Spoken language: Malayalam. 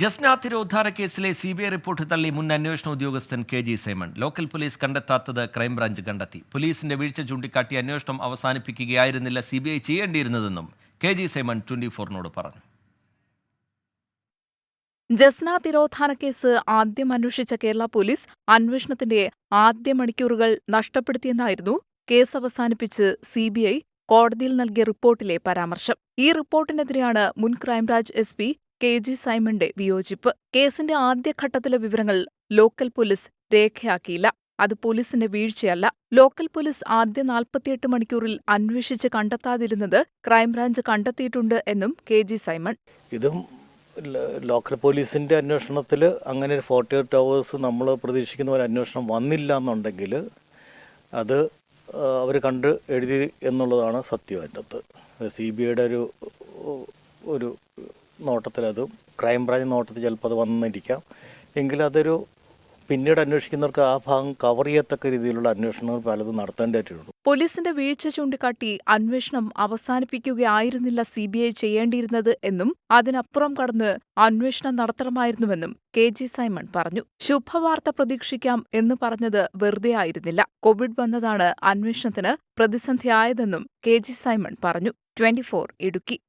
ജസ്ന തിരോദ്ധാര കേസിലെ സി ബി ഐ റിപ്പോർട്ട് തള്ളി മുൻ അന്വേഷണ ഉദ്യോഗസ്ഥൻ K G Simon. Local police കണ്ടെത്താത്തത് crime branch കണ്ടെത്തി. പോലീസിന്റെ വീഴ്ച ചൂണ്ടിക്കാട്ടി അന്വേഷണം അവസാനിപ്പിക്കുകയായിരുന്നില്ല സി ബി ഐ ചെയ്യേണ്ടിയിരുന്നതെന്നും കെ ജി സൈമൺ ട്വന്റി ഫോറിനോട് പറഞ്ഞു. ജസ്ന തിരോധാന കേസ് ആദ്യം അന്വേഷിച്ച കേരള പോലീസ് അന്വേഷണത്തിന്റെ ആദ്യ മണിക്കൂറുകൾ നഷ്ടപ്പെടുത്തിയെന്നായിരുന്നു കേസ് അവസാനിപ്പിച്ച് സിബിഐ കോടതിയിൽ നൽകിയ റിപ്പോർട്ടിലെ പരാമർശം. ഈ റിപ്പോർട്ടിനെതിരെയാണ് മുൻ crime branch S P K G സൈമന്റെ വിയോജിപ്പ്. കേസിന്റെ ആദ്യഘട്ടത്തിലെ വിവരങ്ങൾ ലോക്കൽ പോലീസ് രേഖയാക്കിയില്ല. അത് പോലീസിന്റെ വീഴ്ചയല്ല. ലോക്കൽ പോലീസ് ആദ്യ നാൽപ്പത്തിയെട്ട് മണിക്കൂറിൽ അന്വേഷിച്ച് കണ്ടെത്താതിരുന്നത് ക്രൈംബ്രാഞ്ച് കണ്ടെത്തിയിട്ടുണ്ട് എന്നും കെ ജി സൈമൺ. ഇതും ലോക്കൽ പോലീസിന്റെ അന്വേഷണത്തിൽ അങ്ങനെ ഒരു ഫോർട്ടി എയ്റ്റ് അവേഴ്സ് നമ്മൾ പ്രതീക്ഷിക്കുന്ന ഒരു അന്വേഷണം വന്നില്ല എന്നുണ്ടെങ്കിൽ അത് അവർ കണ്ട് എഴുതി എന്നുള്ളതാണ് സത്യം അതിന്റെ അകത്ത് സി ബി ഐയുടെ ഒരു ഒരു നോട്ടത്തിൽ അതും ക്രൈംബ്രാഞ്ച് നോട്ടത്തിൽ ചിലപ്പോൾ അത് വന്നിരിക്കാം. എങ്കിലും അതൊരു പിന്നീട് അന്വേഷിക്കുന്നവർക്ക് ആ ഭാഗം കവർ ചെയ്യത്തക്ക രീതിയിലുള്ള അന്വേഷണങ്ങൾ പലതും നടത്തേണ്ടതായിട്ടുണ്ട് പോലീസിന്റെ വീഴ്ച ചൂണ്ടിക്കാട്ടി അന്വേഷണം അവസാനിപ്പിക്കുകയായിരുന്നില്ല സി ബി ഐ ചെയ്യേണ്ടിയിരുന്നത് എന്നും അതിനപ്പുറം കടന്ന് അന്വേഷണം നടത്തണമായിരുന്നുവെന്നും കെ ജി സൈമൺ പറഞ്ഞു. ശുഭവാർത്ത പ്രതീക്ഷിക്കാം എന്ന് പറഞ്ഞത് വെറുതെ ആയിരുന്നില്ല. കോവിഡ് വന്നതാണ് അന്വേഷണത്തിന് പ്രതിസന്ധിയായതെന്നും കെ ജി സൈമൺ പറഞ്ഞു. ട്വന്റി ഇടുക്കി.